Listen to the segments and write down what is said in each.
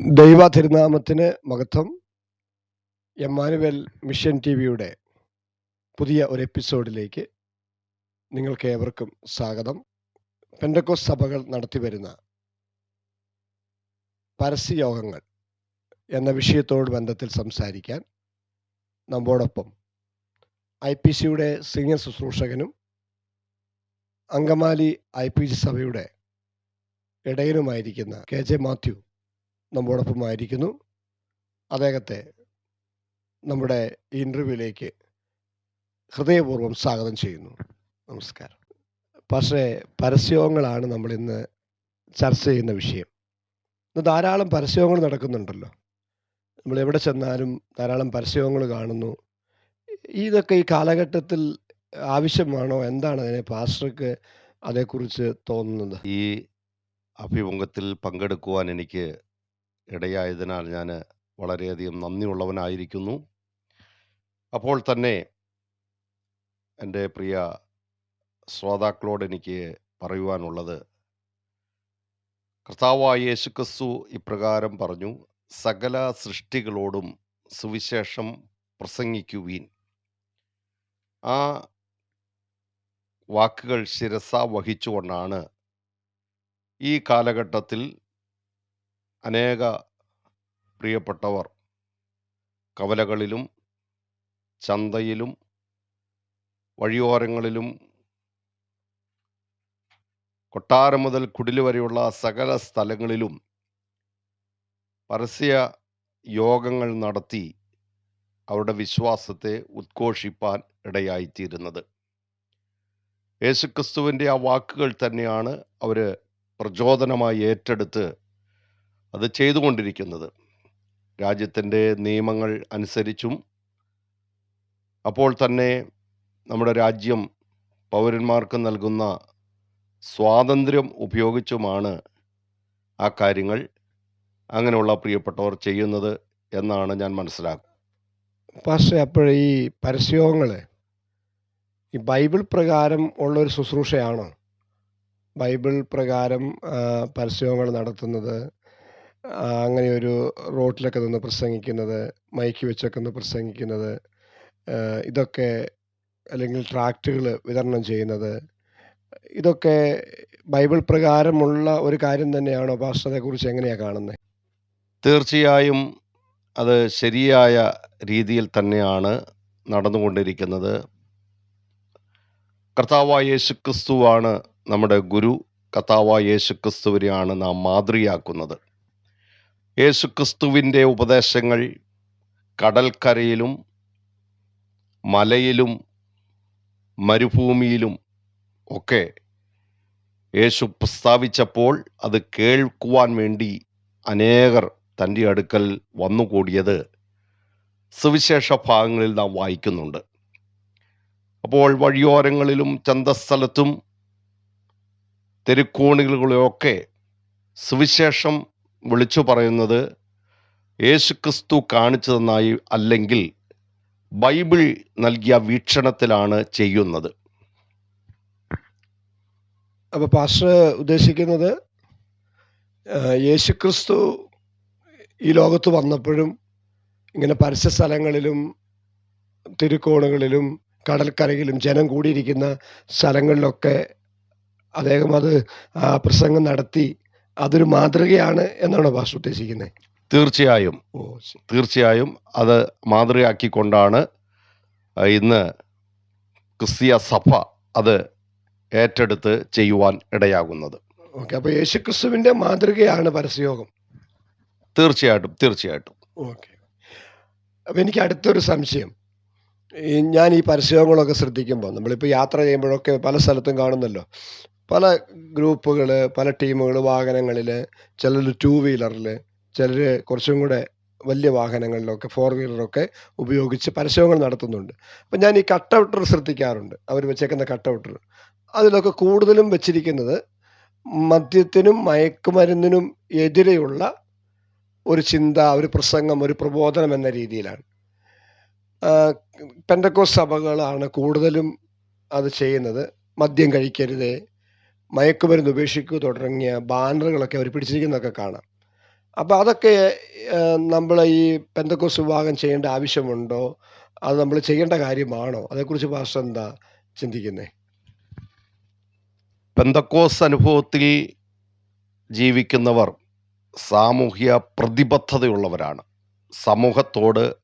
ദൈവ തിരുനാമത്തിന് മഹത്വം. എമ്മാനുവൽ മിഷൻ ടി വിയുടെ പുതിയ ഒരു എപ്പിസോഡിലേക്ക് നിങ്ങൾക്ക് ഏവർക്കും സ്വാഗതം. പെൻഡക്കോസ് സഭകൾ നടത്തിവരുന്ന പരസ്യയോഗങ്ങൾ എന്ന വിഷയത്തോട് ബന്ധത്തിൽ സംസാരിക്കാൻ നമ്മോടൊപ്പം ഐ പി സിയുടെ സീനിയർ ശുശ്രൂഷകനും അങ്കമാലി ഐ പി സി സഭയുടെ ഇടയനുമായിരിക്കുന്ന കെ ജെ മാത്യു നമ്മോടൊപ്പം ആയിരിക്കുന്നു അദ്ദേഹത്തെ നമ്മുടെ ഇന്റർവ്യൂവിലേക്ക് ഹൃദയപൂർവം സ്വാഗതം ചെയ്യുന്നു. നമസ്കാരം. പക്ഷേ പരസ്യങ്ങളാണ് നമ്മൾ ഇന്ന് ചർച്ച ചെയ്യുന്ന വിഷയം. ഇന്ന് ധാരാളം പരസ്യങ്ങൾ നടക്കുന്നുണ്ടല്ലോ. നമ്മൾ എവിടെ ചെന്നാലും ധാരാളം പരസ്യങ്ങൾ കാണുന്നു. ഇതൊക്കെ ഈ കാലഘട്ടത്തിൽ ആവശ്യമാണോ? എന്താണ് അതിനെ പാസ്റ്റർക്ക് അതേക്കുറിച്ച് തോന്നുന്നത്? ഈ അഭിമുഖത്തിൽ പങ്കെടുക്കുവാൻ എനിക്ക് ഇടയായതിനാൽ ഞാൻ വളരെയധികം നന്ദിയുള്ളവനായിരിക്കുന്നു. അപ്പോൾ തന്നെ എന്റെ പ്രിയ ശ്രോതാക്കളോട് എനിക്ക് പറയുവാനുള്ളത്. കർത്താവായ യേശുക്രിസ്തു ഇപ്രകാരം പറഞ്ഞു സകല സൃഷ്ടികളോടും സുവിശേഷം പ്രസംഗിക്കുവീൻ. ആ വാക്കുകൾ ശിരസ വഹിച്ചുകൊണ്ടാണ് ഈ കാലഘട്ടത്തിൽ അനേക പ്രിയപ്പെട്ടവർ കവലകളിലും ചന്തയിലും വഴിയോരങ്ങളിലും കൊട്ടാരം മുതൽ കുടിൽ വരെയുള്ള സകല സ്ഥലങ്ങളിലും പരസ്യ യോഗങ്ങൾ നടത്തി അവരുടെ വിശ്വാസത്തെ ഉദ്ഘോഷിപ്പാൻ ഇടയായിത്തീരുന്നത്. യേശുക്രിസ്തുവിന്റെ ആ വാക്കുകൾ തന്നെയാണ് അവർ പ്രചോദനമായി ഏറ്റെടുത്ത് അത് ചെയ്തുകൊണ്ടിരിക്കുന്നത്. രാജ്യത്തിന്റെ നിയമങ്ങൾ അനുസരിച്ചും അപ്പോൾ തന്നെ നമ്മുടെ രാജ്യം പൗരന്മാർക്ക് നൽകുന്ന സ്വാതന്ത്ര്യം ഉപയോഗിച്ചുമാണ് ആ കാര്യങ്ങൾ അങ്ങനെയുള്ള പ്രിയപ്പെട്ടവർ ചെയ്യുന്നത് എന്നാണ് ഞാൻ മനസ്സിലാക്കുന്നത്. പക്ഷേ അപ്പോൾ ഈ പരസ്യങ്ങൾ ഈ ബൈബിൾ പ്രകാരം ഉള്ളൊരു ശുശ്രൂഷയാണോ? ബൈബിൾ പ്രകാരം പരസ്യങ്ങൾ നടത്തുന്നത് അങ്ങനെ ഒരു റോട്ടിലൊക്കെ നിന്ന് പ്രസംഗിക്കുന്നത് മൈക്ക് വെച്ചൊക്കെ നിന്ന് പ്രസംഗിക്കുന്നത് ഇതൊക്കെ അല്ലെങ്കിൽ ട്രാക്റ്റുകൾ വിതരണം ചെയ്യുന്നത് ഇതൊക്കെ ബൈബിൾ പ്രകാരമുള്ള ഒരു കാര്യം തന്നെയാണോ പാസ്റ്ററെക്കുറിച്ച് എങ്ങനെയാണ് കാണുന്നത് തീർച്ചയായും അത് ശരിയായ രീതിയിൽ തന്നെയാണ് നടന്നുകൊണ്ടിരിക്കുന്നത്. കർത്താവായ യേശുക്രിസ്തുവാണ് നമ്മുടെ ഗുരു. കർത്താവായ യേശുക്രിസ്തുവിനെയാണ് നാം മാതൃയാക്കുന്നത് യേശുക്രിസ്തുവിന്റെ ഉപദേശങ്ങൾ കടൽക്കരയിലും മലയിലും മരുഭൂമിയിലും ഒക്കെ യേശു പ്രസ്താവിച്ചപ്പോൾ അത് കേൾക്കുവാൻ വേണ്ടി അനേകർ തന്റെ അടുക്കൽ വന്നുകൂടിയത് സുവിശേഷ ഭാഗങ്ങളിൽ നാം വായിക്കുന്നുണ്ട്. അപ്പോൾ വഴിയോരങ്ങളിലും ചന്തസ്ഥലത്തും തെരുക്കോണുകളിലൊക്കെ സുവിശേഷം വിളിച്ചു പറയുന്നത് യേശുക്രിസ്തു കാണിച്ചു തന്നായി അല്ലെങ്കിൽ ബൈബിൾ നൽകിയ വീക്ഷണത്തിലാണ് ചെയ്യുന്നത്. അപ്പോൾ പാസ്റ്റർ ഉദ്ദേശിക്കുന്നത് യേശുക്രിസ്തു ഈ ലോകത്ത് വന്നപ്പോഴും ഇങ്ങനെ പരസ്യ സ്ഥലങ്ങളിലും തിരുക്കോണുകളിലും കടൽക്കരയിലും ജനം കൂടിയിരിക്കുന്ന സ്ഥലങ്ങളിലൊക്കെ അദ്ദേഹം അത് പ്രസംഗം നടത്തി. അതൊരു മാതൃകയാണ് എന്നാണ് പാസ്റ്റർ ഉദ്ദേശിക്കുന്നത് തീർച്ചയായും. തീർച്ചയായും അത് മാതൃകയാക്കിക്കൊണ്ടാണ് ഇന്ന് ക്രിസ്തീയ സഭ അത് ഏറ്റെടുത്ത് ചെയ്യുവാൻ ഇടയാകുന്നത്. ഓക്കെ അപ്പോൾ യേശുക്രിസ്തുവിന്റെ മാതൃകയാണ് പരസ്യയോഗം. തീർച്ചയായിട്ടും തീർച്ചയായിട്ടും. ഓക്കെ. അപ്പോൾ എനിക്ക് അടുത്തൊരു സംശയം. ഞാൻ ഈ പരസ്യങ്ങളൊക്കെ ശ്രദ്ധിക്കുമ്പോൾ നമ്മളിപ്പോൾ യാത്ര ചെയ്യുമ്പോഴൊക്കെ പല സ്ഥലത്തും കാണുന്നല്ലോ. പല ഗ്രൂപ്പുകൾ പല ടീമുകൾ വാഹനങ്ങളിൽ ചിലർ ടു വീലറിൽ ചിലർ കുറച്ചും കൂടെ വലിയ വാഹനങ്ങളിലൊക്കെ ഫോർ വീലറൊക്കെ ഉപയോഗിച്ച് പരസ്യങ്ങൾ നടത്തുന്നുണ്ട്. അപ്പം ഞാൻ ഈ കട്ടൗട്ടർ ശ്രദ്ധിക്കാറുണ്ട്. അവർ വെച്ചേക്കുന്ന കട്ടൗട്ടർ അതിലൊക്കെ കൂടുതലും വെച്ചിരിക്കുന്നത് മദ്യത്തിനും മയക്കുമരുന്നിനും എതിരെയുള്ള ഒരു ചിന്ത ഒരു പ്രസംഗം ഒരു പ്രബോധനം എന്ന രീതിയിലാണ്. പെൻഡക്കോസ് സഭകളാണ് കൂടുതലും അത് ചെയ്യുന്നത്. മദ്യം കഴിക്കരുത് മയക്കുമരുന്ന് ഉപേക്ഷിക്കുക തുടങ്ങിയ ബാനറുകളൊക്കെ അവർ പിടിച്ചിരിക്കുന്നതൊക്കെ കാണാം അപ്പോൾ അതൊക്കെ നമ്മൾ ഈ പെന്തക്കോസ് വിഭാഗം ചെയ്യേണ്ട ആവശ്യമുണ്ടോ? അത് നമ്മൾ ചെയ്യേണ്ട കാര്യമാണോ? അതേക്കുറിച്ച് പാസ്റ്റർ എന്താ ചിന്തിക്കുന്നേ? പെന്തക്കോസ് അനുഭവത്തിൽ ജീവിക്കുന്നവർ സാമൂഹ്യ പ്രതിബദ്ധതയുള്ളവരാണ്. സമൂഹത്തോട്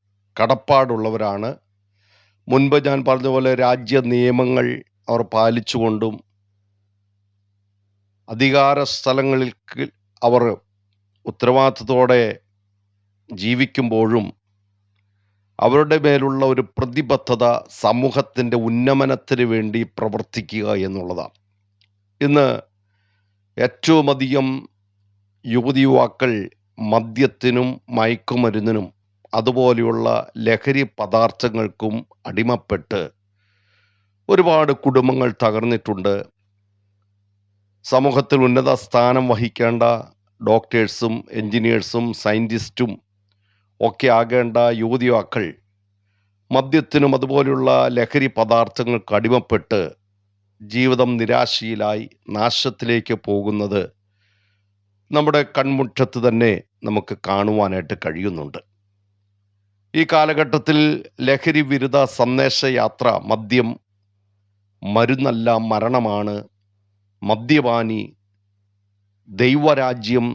കടപ്പാടുള്ളവരാണ്. മുൻപ് ഞാൻ പറഞ്ഞതുപോലെ രാജ്യ നിയമങ്ങൾ അവർ പാലിച്ചുകൊണ്ടും അധികാര സ്ഥലങ്ങളിൽ അവർ ഉത്തരവാദിത്തത്തോടെ ജീവിക്കുമ്പോഴും അവരുടെ മേലുള്ള ഒരു പ്രതിബദ്ധത സമൂഹത്തിന്റെ ഉന്നമനത്തിന് വേണ്ടി പ്രവർത്തിക്കുക എന്നുള്ളതാണ്. ഇന്ന് ഏറ്റവും അധികം യുവതി യുവാക്കൾ മദ്യത്തിനും മയക്കുമരുന്നിനും അതുപോലെയുള്ള ലഹരി പദാർത്ഥങ്ങൾക്കും അടിമപ്പെട്ട് ഒരുപാട് കുടുംബങ്ങൾ തകർന്നിട്ടുണ്ട്. സമൂഹത്തിൽ ഉന്നത സ്ഥാനം വഹിക്കേണ്ട ഡോക്ടേഴ്സും എൻജിനീയേഴ്സും സയന്റിസ്റ്റും ഒക്കെ ആകേണ്ട യുവതിയാക്കൾ മദ്യത്തിനും അതുപോലെയുള്ള ലഹരി പദാർത്ഥങ്ങൾക്ക് അടിമപ്പെട്ട് ജീവിതം നിരാശയിലായി നാശത്തിലേക്ക് പോകുന്നത് നമ്മുടെ കൺമുറ്റത്ത് തന്നെ നമുക്ക് കാണുവാനായിട്ട് കഴിയുന്നുണ്ട്. ഈ കാലഘട്ടത്തിൽ ലഹരി വിരുദ്ധ സന്ദേശയാത്ര മദ്യം മരുന്നല്ല മരണമാണ്. മദ്യപാനി ദൈവരാജ്യം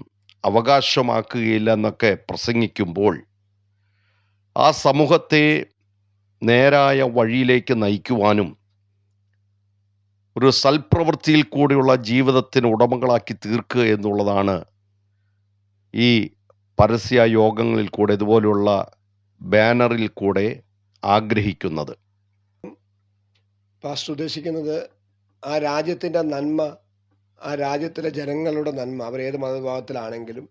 അവകാശമാക്കുകയില്ല എന്നൊക്കെ പ്രസംഗിക്കുമ്പോൾ ആ സമൂഹത്തെ നേരായ വഴിയിലേക്ക് നയിക്കുവാനും ഒരു സൽപ്രവൃത്തിയിൽ കൂടിയുള്ള ജീവിതത്തിന് ഉടമകളാക്കി തീർക്കുക എന്നുള്ളതാണ് ഈ പരസ്യ യോഗങ്ങളിൽ കൂടെ ഇതുപോലെയുള്ള ബാനറിൽ കൂടെ ആഗ്രഹിക്കുന്നത്. പാസ്റ്റർ ഉദ്ദേശിക്കുന്നത് ആ രാജ്യത്തിന്റെ നന്മ ആ രാജ്യത്തിലെ ജനങ്ങളുടെ നന്മ അവർ അവരേത് മതവിഭാഗത്തിലാണെങ്കിലും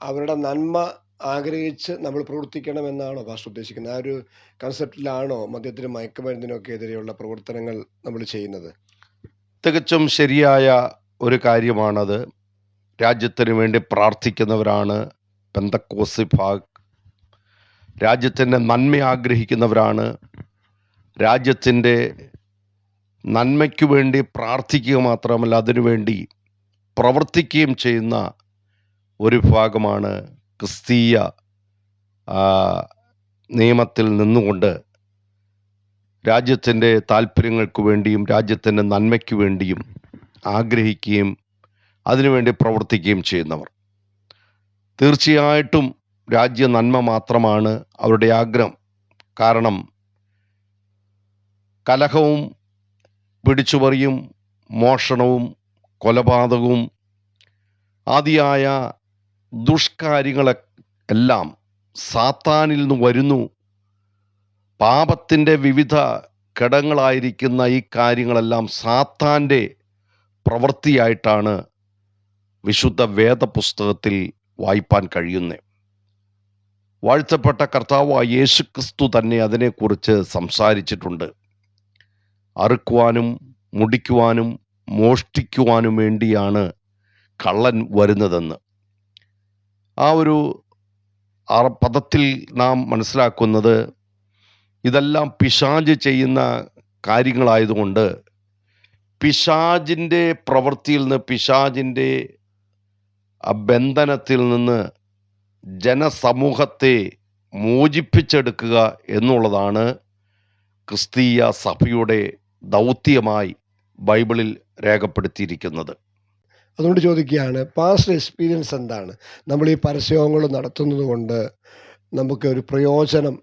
അവരുടെ നന്മ ആഗ്രഹിച്ച് നമ്മൾ പ്രവർത്തിക്കണമെന്നാണോ പാസ്റ്റർ ഉദ്ദേശിക്കുന്നത്? ആ ഒരു കൺസെപ്റ്റിലാണോ മദ്യത്തിനും മയക്കുമരുന്നിനും ഒക്കെ എതിരെയുള്ള പ്രവർത്തനങ്ങൾ നമ്മൾ ചെയ്യുന്നത്? തികച്ചും ശരിയായ ഒരു കാര്യമാണത്. രാജ്യത്തിന് വേണ്ടി പ്രാർത്ഥിക്കുന്നവരാണ് പെന്തക്കോസ്ത് ഭാഗ് രാജ്യത്തിന്റെ നന്മ ആഗ്രഹിക്കുന്നവരാണ്. രാജ്യത്തിന്റെ നന്മയ്ക്കു വേണ്ടി പ്രാർത്ഥിക്കുക മാത്രമല്ല അതിനുവേണ്ടി പ്രവർത്തിക്കുകയും ചെയ്യുന്ന ഒരു ഭാഗമാണ് ക്രിസ്തീയ നിയമത്തിൽ നിന്നുകൊണ്ട് രാജ്യത്തിന്റെ താല്പര്യങ്ങൾക്ക് വേണ്ടിയും രാജ്യത്തിന്റെ നന്മയ്ക്ക് വേണ്ടിയും ആഗ്രഹിക്കുകയും അതിനുവേണ്ടി പ്രവർത്തിക്കുകയും ചെയ്യുന്നവർ. തീർച്ചയായിട്ടും രാജ്യ നന്മ മാത്രമാണ് അവരുടെ ആഗ്രഹം. കാരണം കലഹവും പിടിച്ചുപറിയും മോഷണവും കൊലപാതകവും ആദിയായ ദുഷ്കാര്യങ്ങളെ എല്ലാം സാത്താനിൽ നിന്ന് വരുന്നു. പാപത്തിന്റെ വിവിധ ഘടകങ്ങളായിരിക്കുന്ന ഈ കാര്യങ്ങളെല്ലാം സാത്താന്റെ പ്രവൃത്തിയായിട്ടാണ് വിശുദ്ധ വേദപുസ്തകത്തിൽ വായിപ്പാൻ കഴിയുന്നത്. വാഴ്ത്തപ്പെട്ട കർത്താവായ യേശുക്രിസ്തു തന്നെ അതിനെക്കുറിച്ച് സംസാരിച്ചിട്ടുണ്ട്. അറുക്കുവാനും മുടിക്കുവാനും മോഷ്ടിക്കുവാനും വേണ്ടിയാണ് കള്ളൻ വരുന്നതെന്ന്. ആ ഒരു പദത്തിൽ നാം മനസ്സിലാക്കുന്നത് ഇതെല്ലാം പിശാജ് ചെയ്യുന്ന കാര്യങ്ങളായതുകൊണ്ട് പിശാജിന്റെ പ്രവൃത്തിയിൽ നിന്ന് പിശാജിന്റെ ബന്ധനത്തിൽ നിന്ന് ജനസമൂഹത്തെ മോചിപ്പിച്ചെടുക്കുക എന്നുള്ളതാണ് ക്രിസ്തീയ സഭയുടെ ദൗത്യമായി ബൈബിളിൽ രേഖപ്പെടുത്തിയിരിക്കുന്നത്. അതുകൊണ്ട് ചോദിക്കുകയാണ് പാസ്റ്റ് എക്സ്പീരിയൻസ് എന്താണ്? നമ്മൾ ഈ പരസ്യങ്ങൾ നടത്തുന്നത് കൊണ്ട് നമുക്ക് ഒരു പ്രയോജനം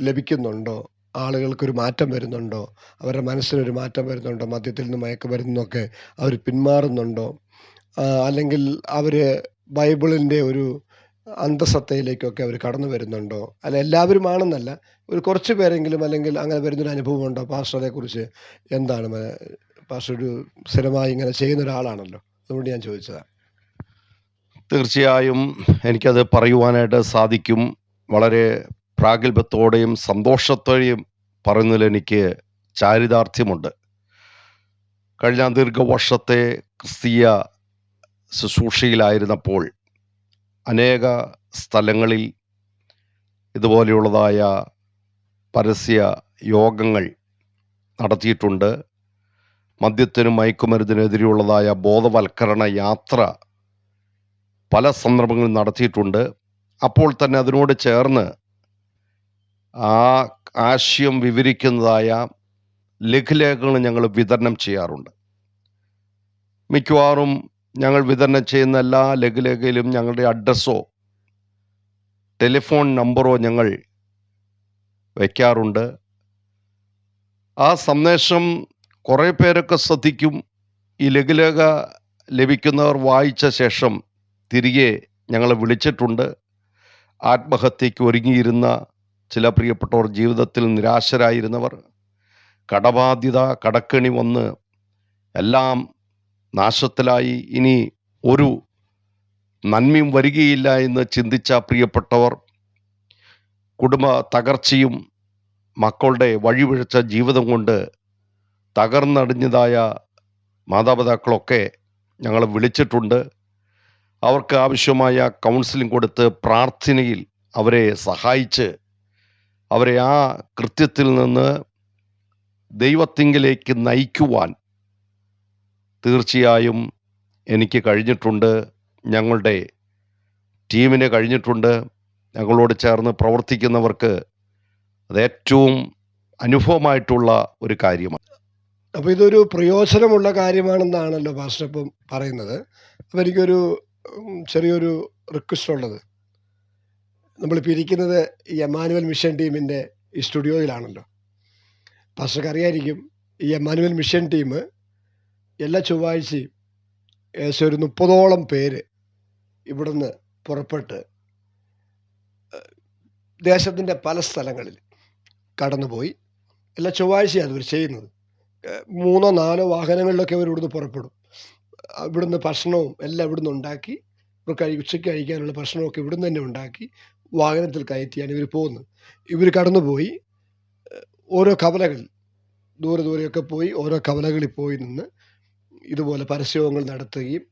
ലഭിക്കുന്നുണ്ടോ? ആളുകൾക്കൊരു മാറ്റം വരുന്നുണ്ടോ? അവരുടെ മനസ്സിനൊരു മാറ്റം വരുന്നുണ്ടോ? മദ്യത്തിൽ നിന്ന് മയക്കുമരുന്നിൽ വരുന്നൊക്കെ അവർ പിന്മാറുന്നുണ്ടോ? അല്ലെങ്കിൽ അവർ ബൈബിളിന്റെ ഒരു അന്തസത്തയിലേക്കൊക്കെ അവർ കടന്നു വരുന്നുണ്ടോ? അല്ല എല്ലാവരും ആണെന്നല്ല ഒരു കുറച്ച് പേരെങ്കിലും അല്ലെങ്കിൽ അങ്ങനെ വരുന്നൊരു അനുഭവം ഉണ്ടോ? പാസ്റ്റർ കുറിച്ച് എന്താണ് പാസ്റ്റർ ഒരു സ്ഥിരമായി ഇങ്ങനെ ചെയ്യുന്ന ഒരാളാണല്ലോ. അതുകൊണ്ട് ഞാൻ ചോദിച്ചതാ. തീർച്ചയായും എനിക്കത് പറയുവാനായിട്ട് സാധിക്കും. വളരെ പ്രാഗൽഭ്യത്തോടെയും സന്തോഷത്തോടെയും പറയുന്നതിൽ എനിക്ക് ചാരിതാർത്ഥ്യമുണ്ട്. കഴിഞ്ഞ ദീർഘവർഷത്തെ ക്രിസ്തീയ ശുശ്രൂഷയിലായിരുന്നപ്പോൾ അനേക സ്ഥലങ്ങളിൽ ഇതുപോലെയുള്ളതായ പരസ്യ യോഗങ്ങൾ നടത്തിയിട്ടുണ്ട്. മദ്യത്തിനും മയക്കുമരുന്നിനെതിരെയുള്ളതായ ബോധവൽക്കരണ യാത്ര പല സന്ദർഭങ്ങളിൽ നടത്തിയിട്ടുണ്ട് അപ്പോൾ തന്നെ അതിനോട് ചേർന്ന് ആ ആശയം വിവരിക്കുന്നതായ ലഘുലേഖകൾ ഞങ്ങൾ വിതരണം ചെയ്യാറുണ്ട് മിക്കവാറും ഞങ്ങൾ വിതരണം ചെയ്യുന്ന എല്ലാ ലഘുലേഖയിലും ഞങ്ങളുടെ അഡ്രസ്സോ ടെലിഫോൺ നമ്പറോ ഞങ്ങൾ വയ്ക്കാറുണ്ട്. ആ സന്ദേശം കുറേ പേരൊക്കെ ശ്രദ്ധിക്കും. ഈ ലഘുലേഖ ലഭിക്കുന്നവർ വായിച്ച ശേഷം തിരികെ ഞങ്ങളെ വിളിച്ചിട്ടുണ്ട്. ആത്മഹത്യയ്ക്ക് ഒരുങ്ങിയിരുന്ന ചില പ്രിയപ്പെട്ടവർ ജീവിതത്തിൽ നിരാശരായിരുന്നവർ കടബാധ്യത കടക്കണി വന്ന് എല്ലാം നാശത്തിലായി. ഇനി ഒരു നന്മയും വരികയില്ല എന്ന് ചിന്തിച്ച പ്രിയപ്പെട്ടവർ കുടുംബ തകർച്ചയും മക്കളുടെ വഴിവിഴച്ച ജീവിതം കൊണ്ട് തകർന്നടിഞ്ഞതായ മാതാപിതാക്കളൊക്കെ ഞങ്ങൾ വിളിച്ചിട്ടുണ്ട്. അവർക്ക് ആവശ്യമായ കൗൺസിലിംഗ് കൊടുത്ത് പ്രാർത്ഥനയിൽ അവരെ സഹായിച്ച് അവരെ ആ കൃത്യത്തിൽ നിന്ന് ദൈവത്തിങ്കിലേക്ക് നയിക്കുവാൻ തീർച്ചയായും എനിക്ക് കഴിഞ്ഞിട്ടുണ്ട്. ഞങ്ങളുടെ ടീമിന് കഴിഞ്ഞിട്ടുണ്ട്. ഞങ്ങളോട് ചേർന്ന് പ്രവർത്തിക്കുന്നവർക്ക് അത് ഏറ്റവും അനുഭവമായിട്ടുള്ള ഒരു കാര്യമാണ്. അപ്പോൾ ഇതൊരു പ്രയോജനമുള്ള കാര്യമാണെന്നാണല്ലോ പാസ്റ്റർ ഇപ്പം പറയുന്നത്. അപ്പോൾ എനിക്കൊരു ചെറിയൊരു റിക്വസ്റ്റ് ഉള്ളത്. നമ്മളിപ്പോൾ ഇരിക്കുന്നത് ഈ എമാനുവൽ മിഷൻ ടീമിന്റെ ഈ സ്റ്റുഡിയോയിലാണല്ലോ പാസ്റ്റർക്ക് അറിയായിരിക്കും ഈ എമാനുവൽ മിഷൻ ടീം എല്ലാ ചൊവ്വാഴ്ചയും ഏകദേശം ഒരു മുപ്പതോളം പേര് ഇവിടുന്ന് പുറപ്പെട്ട് ദേശത്തിന്റെ പല സ്ഥലങ്ങളിൽ കടന്നുപോയി. എല്ലാ ചൊവ്വാഴ്ചയാണ് അവർ ചെയ്യുന്നത്. മൂന്നോ നാലോ വാഹനങ്ങളിലൊക്കെ അവർ ഇവിടുന്ന് പുറപ്പെടും. ഇവിടുന്ന് ഭക്ഷണവും എല്ലാം ഇവിടുന്ന് ഉണ്ടാക്കി ഇവർ കഴി ഉച്ചയ്ക്ക് കഴിക്കാനുള്ള ഭക്ഷണമൊക്കെ ഇവിടുന്ന് തന്നെ ഉണ്ടാക്കി വാഹനത്തിൽ കയറ്റിയാണ് ഇവർ പോകുന്നത്. ഇവർ കടന്നുപോയി ഓരോ കവലകളിൽ ദൂരെ ദൂരെയൊക്കെ പോയി ഓരോ കവലകളിൽ പോയി നിന്ന് ഇതുപോലെ പരസ്യങ്ങൾ നടത്തുകയും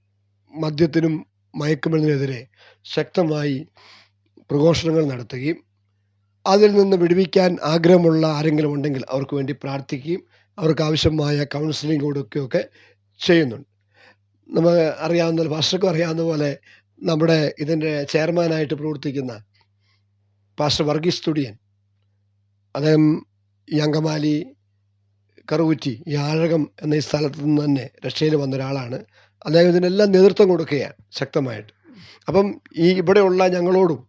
മദ്യത്തിനും മയക്കുമരുന്നിനെതിരെ ശക്തമായി പ്രഘോഷണങ്ങൾ നടത്തുകയും അതിൽ നിന്ന് വിടുവിക്കാൻ ആഗ്രഹമുള്ള ആരെങ്കിലും ഉണ്ടെങ്കിൽ അവർക്ക് വേണ്ടി പ്രാർത്ഥിക്കുകയും അവർക്ക് ആവശ്യമായ കൗൺസിലിംഗ് കൊടുക്കുകയൊക്കെ ചെയ്യുന്നുണ്ട്. നമ്മൾ അറിയാവുന്ന പാസ്റ്റർക്കും അറിയാവുന്ന പോലെ നമ്മുടെ ഇതിന്റെ ചെയർമാനായിട്ട് പ്രവർത്തിക്കുന്ന പാസ്റ്റർ വർഗീസ് തുടിയൻ അദ്ദേഹം ഈ അങ്കമാലി കറുകുറ്റി യാഴകം എന്ന ഈ സ്ഥലത്ത് നിന്ന് തന്നെ രക്ഷയിൽ വന്ന ഒരാളാണ്. അദ്ദേഹം ഇതിനെല്ലാം നേതൃത്വം കൊടുക്കുകയാണ് ശക്തമായിട്ട്. അപ്പം ഈ ഇവിടെയുള്ള ഞങ്ങളോടും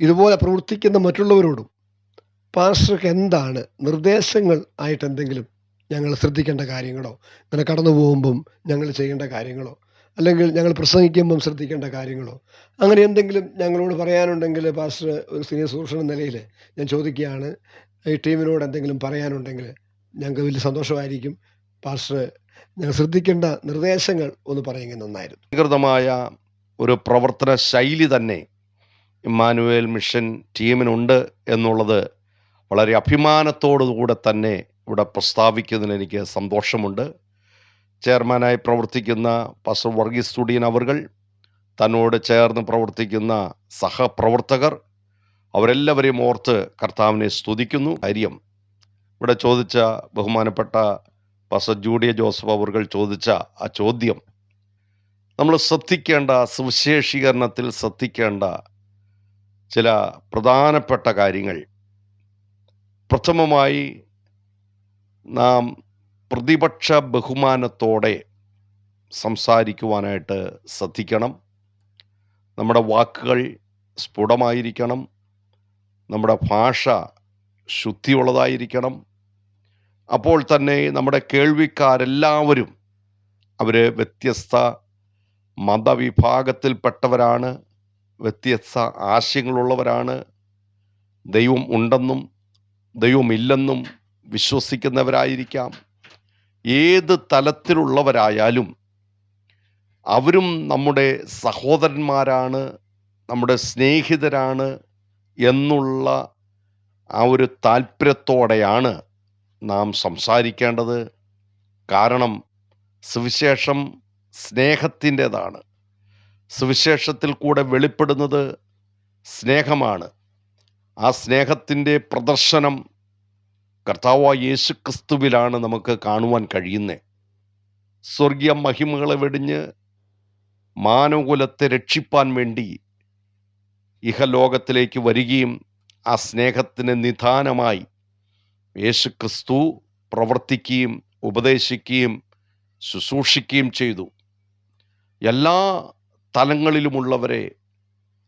ഇതുപോലെ പ്രവർത്തിക്കുന്ന മറ്റുള്ളവരോടും പാസ്റ്റർക്ക് എന്താണ് നിർദ്ദേശങ്ങൾ ആയിട്ട് എന്തെങ്കിലും ഞങ്ങൾ ശ്രദ്ധിക്കേണ്ട കാര്യങ്ങളോ? ഇങ്ങനെ കടന്നു പോകുമ്പം ഞങ്ങൾ ചെയ്യേണ്ട കാര്യങ്ങളോ? അല്ലെങ്കിൽ ഞങ്ങൾ പ്രസംഗിക്കുമ്പം ശ്രദ്ധിക്കേണ്ട കാര്യങ്ങളോ? അങ്ങനെ എന്തെങ്കിലും ഞങ്ങളോട് പറയാനുണ്ടെങ്കിൽ പാസ്റ്റർ ഒരു സീനിയർ സൂക്ഷണ നിലയിൽ ഞാൻ ചോദിക്കുകയാണ് ഈ ടീമിനോട് എന്തെങ്കിലും പറയാനുണ്ടെങ്കിൽ ഞങ്ങൾക്ക് വലിയ സന്തോഷമായിരിക്കും. പാസ്റ്റർ ഞങ്ങൾ ശ്രദ്ധിക്കേണ്ട നിർദ്ദേശങ്ങൾ ഒന്ന് പറയുമെങ്കിൽ നന്നായിരുന്നു. വികൃതമായ ഒരു പ്രവർത്തന ശൈലി തന്നെ ഇമ്മാനുവേൽ മിഷൻ ടീമിനുണ്ട് എന്നുള്ളത് വളരെ അഭിമാനത്തോടുകൂടെ തന്നെ ഇവിടെ പ്രസ്താവിക്കുന്നതിൽ എനിക്ക് സന്തോഷമുണ്ട്. ചെയർമാനായി പ്രവർത്തിക്കുന്ന പാസ്റ്റർ വർഗീസ് സ്റ്റുഡിയൻ അവർ തന്നോട് ചേർന്ന് പ്രവർത്തിക്കുന്ന സഹപ്രവർത്തകർ അവരെല്ലാവരെയും ഓർത്ത് കർത്താവിനെ സ്തുതിക്കുന്നു. കാര്യം ഇവിടെ ചോദിച്ച ബഹുമാനപ്പെട്ട പസ ജൂഡിയ ജോസഫ് അവർകൾ ചോദിച്ച ആ ചോദ്യം നമ്മൾ ശ്രദ്ധിക്കേണ്ട സുവിശേഷീകരണത്തിൽ ശ്രദ്ധിക്കേണ്ട ചില പ്രധാനപ്പെട്ട കാര്യങ്ങൾ. പ്രഥമമായി നാം പ്രതിപക്ഷ ബഹുമാനത്തോടെ സംസാരിക്കുവാനായിട്ട് ശ്രദ്ധിക്കണം. നമ്മുടെ വാക്കുകൾ സ്ഫുടമായിരിക്കണം. നമ്മുടെ ഭാഷ ശുദ്ധിയുള്ളതായിരിക്കണം. അപ്പോൾ തന്നെ നമ്മുടെ കേൾവിക്കാരെല്ലാവരും അവർ വ്യത്യസ്ത മതവിഭാഗത്തിൽപ്പെട്ടവരാണ് വ്യത്യസ്ത ആശയങ്ങളുള്ളവരാണ്. ദൈവം ഉണ്ടെന്നും ദൈവമില്ലെന്നും വിശ്വസിക്കുന്നവരായിരിക്കാം. ഏത് തലത്തിലുള്ളവരായാലും അവരും നമ്മുടെ സഹോദരന്മാരാണ് നമ്മുടെ സ്നേഹിതരാണ് എന്നുള്ള ആ ഒരു താല്പര്യത്തോടെയാണ് നാം സംസാരിക്കേണ്ടത്. കാരണം സുവിശേഷം സ്നേഹത്തിന്റെതാണ്. സുവിശേഷത്തിൽ കൂടെ വെളിപ്പെടുന്നത് സ്നേഹമാണ്. ആ സ്നേഹത്തിന്റെ പ്രദർശനം കർത്താവായ യേശു ക്രിസ്തുവിലാണ് നമുക്ക് കാണുവാൻ കഴിയുന്നത് സ്വർഗീയ മഹിമകളെ വെടിഞ്ഞ് മാനവകുലത്തെ രക്ഷിപ്പാൻ വേണ്ടി ഇഹലോകത്തിലേക്ക് വരികയും ആ സ്നേഹത്തിന് നിധാനമായി യേശുക്രിസ്തു പ്രവർത്തിക്കുകയും ഉപദേശിക്കുകയും ശുശ്രൂഷിക്കുകയും ചെയ്തു. എല്ലാ തലങ്ങളിലുമുള്ളവരെ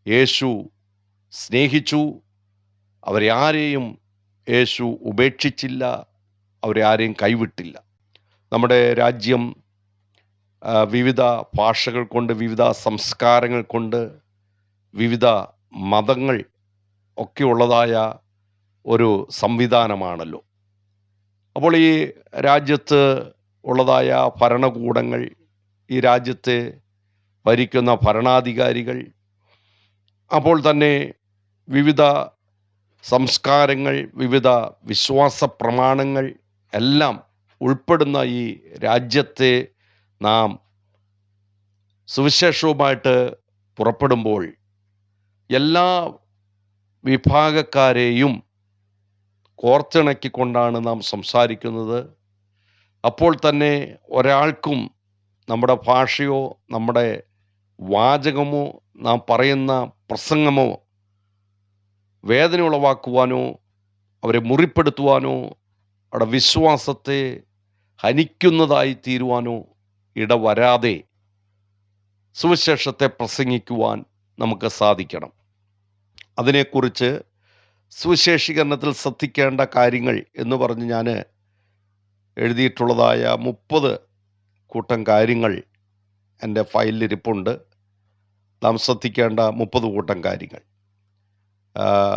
യേശു സ്നേഹിച്ചു. അവരെ ആരെയും യേശു ഉപേക്ഷിച്ചില്ല. അവരെ ആരെയും കൈവിട്ടില്ല. നമ്മുടെ രാജ്യം വിവിധ ഭാഷകൾ കൊണ്ട് വിവിധ സംസ്കാരങ്ങൾ കൊണ്ട് വിവിധ മതങ്ങൾ ഒക്കെയുള്ളതായ ഒരു സംവിധാനമാണല്ലോ. അപ്പോൾ ഈ രാജ്യത്ത് ഉള്ളതായ ഭരണകൂടങ്ങൾ ഈ രാജ്യത്തെ ഭരിക്കുന്ന ഭരണാധികാരികൾ അപ്പോൾ തന്നെ വിവിധ സംസ്കാരങ്ങൾ വിവിധ വിശ്വാസ പ്രമാണങ്ങൾ എല്ലാം ഉൾപ്പെടുന്ന ഈ രാജ്യത്തെ നാം സുവിശേഷവുമായിട്ട് പുറപ്പെടുമ്പോൾ എല്ലാ വിഭാഗക്കാരെയും കോർത്തിണക്കിക്കൊണ്ടാണ് നാം സംസാരിക്കുന്നത്. അപ്പോൾ തന്നെ ഒരാൾക്കും നമ്മുടെ ഭാഷയോ നമ്മുടെ വാചകമോ നാം പറയുന്ന പ്രസംഗമോ വേദന ഉളവാക്കുവാനോ അവരെ മുറിപ്പെടുത്തുവാനോ അവരുടെ വിശ്വാസത്തെ ഹനിക്കുന്നതായി തീരുവാനോ ഇടവരാതെ സുവിശേഷത്തെ പ്രസംഗിക്കുവാൻ നമുക്ക് സാധിക്കണം. അതിനെക്കുറിച്ച് സുവിശേഷീകരണത്തിൽ ശ്രദ്ധിക്കേണ്ട കാര്യങ്ങൾ എന്ന് പറഞ്ഞ് ഞാൻ എഴുതിയിട്ടുള്ളതായ മുപ്പത് കൂട്ടം കാര്യങ്ങൾ എന്റെ ഫയലിലിരിപ്പുണ്ട്. നാം ശ്രദ്ധിക്കേണ്ട മുപ്പത് കൂട്ടം കാര്യങ്ങൾ.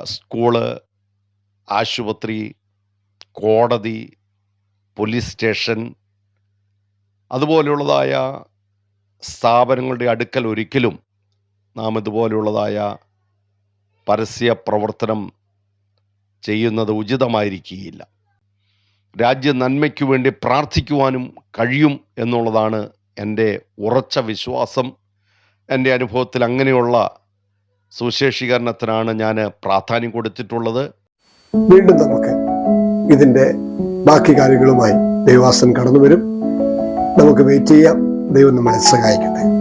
സ്കൂൾ ആശുപത്രി കോടതി പോലീസ് സ്റ്റേഷൻ അതുപോലെയുള്ളതായ സ്ഥാപനങ്ങളുടെ അടുക്കൽ ഒരിക്കലും നാം ഇതുപോലെയുള്ളതായ പരസ്യ പ്രവർത്തനം ചെയ്യുന്നത് ഉചിതമായിരിക്കുകയില്ല. രാജ്യ നന്മയ്ക്കു വേണ്ടി പ്രാർത്ഥിക്കുവാനും കഴിയും എന്നുള്ളതാണ് എന്റെ ഉറച്ച വിശ്വാസം. എന്റെ അനുഭവത്തിൽ അങ്ങനെയുള്ള സുശേഷീകരണത്തിനാണ് ഞാൻ പ്രാധാന്യം കൊടുത്തിട്ടുള്ളത്. വീണ്ടും നമുക്ക് ഇതിന്റെ ബാക്കി കാര്യങ്ങളുമായി ദൈവാസൻ കടന്നു വരും നമുക്ക് വെയിറ്റ് ചെയ്യാം. ദൈവം നമ്മളെ സഹായിക്കട്ടെ.